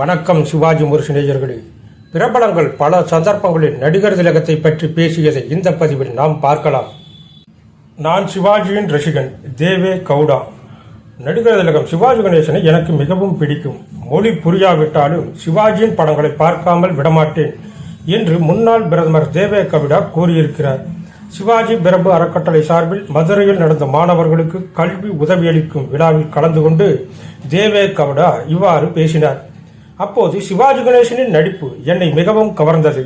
வணக்கம் சிவாஜி முருசநேயர்களே பிரபலங்கள் பல சந்தர்ப்பங்களில் நடிகர் திலகத்தை பற்றி பேசியதை இந்த பதிவில் நாம் பார்க்கலாம். நான் சிவாஜியின் ரசிகன் தேவே கவுடா. நடிகர் திலகம் சிவாஜி கணேசனை எனக்கு மிகவும் பிடிக்கும். மொழி புரியாவிட்டாலும் சிவாஜியின் படங்களை பார்க்காமல் விடமாட்டேன் என்று முன்னாள் பிரதமர் தேவே கவுடா கூறியிருக்கிறார். சிவாஜி பிரபு அறக்கட்டளை சார்பில் மதுரையில் நடந்த மாணவர்களுக்கு கல்வி உதவியளிக்கும் விழாவில் கலந்து கொண்டு தேவே கவுடா இவ்வாறு பேசினார். அப்போது சிவாஜி கணேசனின் நடிப்பு என்னை மிகவும் கவர்ந்தது.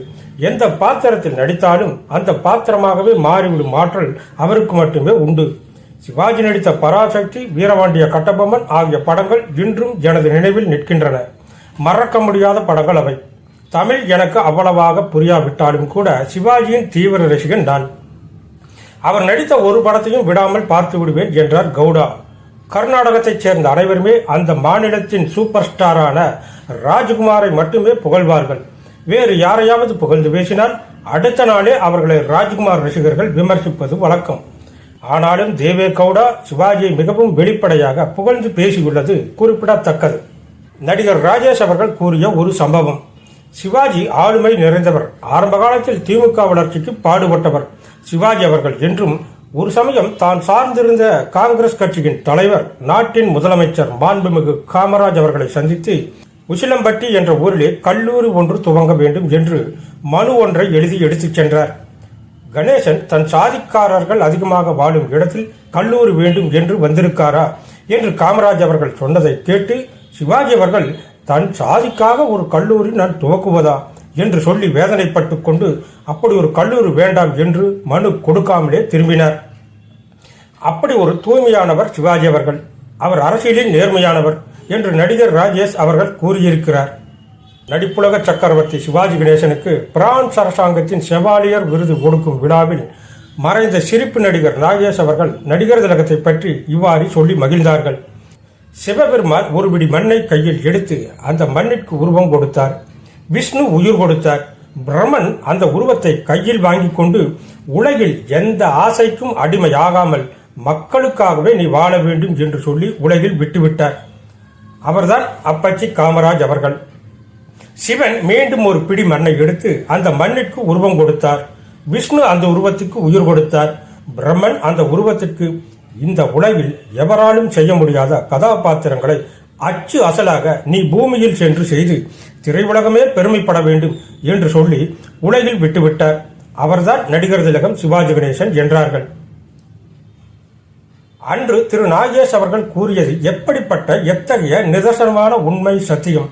எந்த பாத்திரத்தில் நடித்தாலும் அந்த பாத்திரமாகவே மாறிவிடும் ஆற்றல் அவருக்கு மட்டுமே உண்டு. சிவாஜி நடித்த பராசக்தி வீரபாண்டிய கட்டபொம்மன் ஆகிய படங்கள் இன்றும் எனது நினைவில் நிற்கின்றன. மறக்க முடியாத படங்கள் அவை. தமிழ் எனக்கு அவ்வளவாக புரியாவிட்டாலும் கூட சிவாஜியின் தீவிர ரசிகன் நான். அவர் நடித்த ஒரு படத்தையும் விடாமல் பார்த்து விடுவேன் என்றார் கவுடா கர்நாடகத்தைச் சேர்ந்த அனைவருமே அந்த மாநிலத்தின் சூப்பர் ஸ்டாரான ராஜ்குமாரை மட்டுமே புகழ்வார்கள். வேறு யாரையாவது புகழ்ந்து பேசினால் அடுத்த நாளே அவர்களை ராஜ்குமார் ரசிகர்கள் விமர்சிப்பது வழக்கம். ஆனாலும் தேவே கவுடா சிவாஜியை மிகவும் வெளிப்படையாக புகழ்ந்து பேசியுள்ளது குறிப்பிடத்தக்கது. நடிகர் ராஜேஷ் அவர்கள் கூறிய ஒரு சம்பவம். சிவாஜி ஆளுமை நிறைந்தவர். ஆரம்ப காலத்தில் திமுக வளர்ச்சிக்கு பாடுபட்டவர். சிவாஜி அவர்கள் என்றும் ஒரு சமயம் தான் சார்ந்திருந்த காங்கிரஸ் கட்சியின் தலைவர் நாட்டின் முதலமைச்சர் மாண்புமிகு காமராஜ் அவர்களை சந்தித்து உசிலம்பட்டி என்ற ஊரிலே கல்லூரி ஒன்று துவங்க வேண்டும் என்று மனு ஒன்றை எழுதி எடுத்துச் சென்றார். கணேசன் தன் சாதிக்காரர்கள் அதிகமாக வாழும் இடத்தில் கல்லூரி வேண்டும் என்று வந்திருக்காரா? என்று காமராஜ் அவர்கள் சொன்னதை கேட்டு சிவாஜி அவர்கள் தன் சாதிக்காக ஒரு கல்லூரி நான் துவக்குவதா? என்று சொல்லி வேதனைப்பட்டு கொண்டு அப்படி ஒரு கல்லூரி வேண்டாம் என்று மனு கொடுக்காமலே திரும்பினார். அப்படி ஒரு தூய்மையானவர் சிவாஜி அவர்கள் அவர் அரசியலில் நேர்மையானவர் என்று நடிகர் ராஜேஷ் அவர்கள் கூறியிருக்கிறார். நடிப்புலக சக்கரவர்த்தி சிவாஜி கணேசனுக்கு பிரான்ஸ் அரசாங்கத்தின் செவாலியர் விருது கொடுக்கும் விழாவில் மறைந்த சிரிப்பு நடிகர் நாகேஷ் அவர்கள் நடிகர் திலகத்தை பற்றி இவ்வாறு சொல்லி மகிழ்ந்தார்கள். சிவபெருமான் ஒருபிடி மண்ணை கையில் எடுத்து அந்த மண்ணிற்கு உருவம் கொடுத்தார். விஷ்ணு உயிர் கொடுத்தார். பிரம்மன் அந்த உருவத்தை கையில் வாங்கி கொண்டு உலகில் எந்த ஆசைக்கும் அடிமையாகாமல் மக்களுக்காகவே நீ வாழ வேண்டும் என்று சொல்லி உலகில் விட்டுவிட்டார். அவர்தான் அப்பச்சி காமராஜ் அவர்கள். சிவன் மீண்டும் ஒரு பிடி மண்ணை எடுத்து அந்த மண்ணிற்கு உருவம் கொடுத்தார். விஷ்ணு அந்த உருவத்துக்கு உயிர் கொடுத்தார். பிரம்மன் அந்த உருவத்திற்கு இந்த உலகில் எவராலும் செய்ய முடியாத கதாபாத்திரங்களை அச்சு அசலாக நீ பூமியில் சென்று செய்து திரையுலகமே பெருமைப்பட வேண்டும் என்று சொல்லி உலகில் விட்டுவிட்டார் அவர்தான் நடிகர் திலகம் சிவாஜி கணேசன் என்றார்கள். அன்று திரு நாகேஷ் அவர்கள் கூறியது எப்படிப்பட்ட எத்தகைய நிதர்சனமான உண்மை சத்தியம்.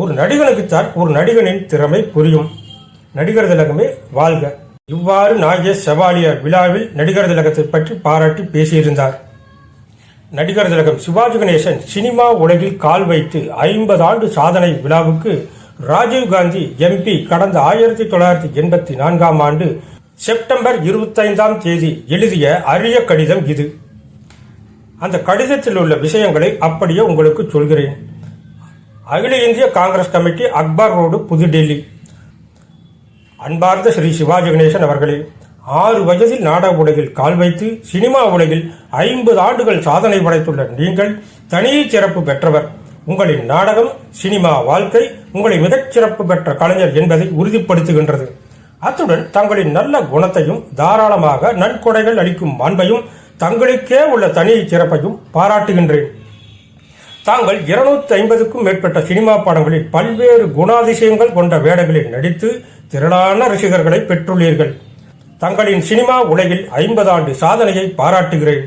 ஒரு நடிகனுக்குத்தான் ஒரு நடிகனின் திறமை புரியும். நடிகர் திலகமே வாழ்க. இவ்வாறு நாகேஷ் செவாலியர் விழாவில் நடிகர் திலகத்தை பற்றி பாராட்டி பேசியிருந்தார். நடிகர் திலகம் சிவாஜி கணேசன் சினிமா உலகில் கால் வைத்து ஐம்பது ஆண்டு சாதனை விழாவுக்கு ராஜீவ்காந்தி எம்பி கடந்த ஆயிரத்தி தொள்ளாயிரத்தி எண்பத்தி நான்காம் ஆண்டு செப்டம்பர் இருபத்தைந்தாம் தேதி எழுதிய அரிய கடிதம் இது. அந்த கடிதத்தில் உள்ள விஷயங்களை அப்படியே உங்களுக்கு சொல்கிறேன். அகில இந்திய Congress committee Akbar road Pudhu Delhi. அன்பார்ந்த ஸ்ரீ சிவாஜி கணேசன் அவர்களே ஆறு வயதில் நாடக உலகில் கால் வைத்து சினிமா உலகில் ஐம்பது ஆண்டுகள் சாதனை படைத்துள்ள நீங்கள் தனி சிறப்பு பெற்றவர். உங்களின் நாடகம் சினிமா வாழ்க்கை உங்களை மிகச் சிறப்பு பெற்ற கலைஞர் என்பதை உறுதிப்படுத்துகின்றது. அத்துடன் தங்களின் நல்ல குணத்தையும் தாராளமாக நன்கொடைகள் அளிக்கும் அன்பையும் தங்களுக்கே உள்ள தனி சிறப்பையும் பாராட்டுகின்றேன். தாங்கள் இருநூத்தி ஐம்பதுக்கும் மேற்பட்ட சினிமா படங்களில் பல்வேறு குணாதிசயங்கள் கொண்ட வேடங்களில் நடித்து திரளான ரசிகர்களை பெற்றுள்ளீர்கள். தங்களின் சினிமா உலகில் ஐம்பது ஆண்டு சாதனையை பாராட்டுகிறேன்.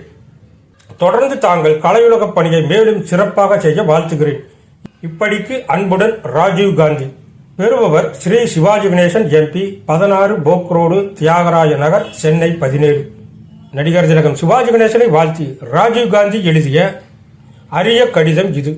தொடர்ந்து தாங்கள் கலையுலக பணியை மேலும் சிறப்பாக செய்ய வாழ்த்துகிறேன். இப்படிக்கு அன்புடன் ராஜீவ் காந்தி. பெறுபவர் ஸ்ரீ சிவாஜி கணேசன் எம்பி பதினாறு போக் ரோடு தியாகராய நகர் சென்னை பதினேழு. நடிகர் திலகம் சிவாஜி கணேசனை வாழ்த்தி ராஜீவ் காந்தி எழுதிய அரிய கடிதம் இது.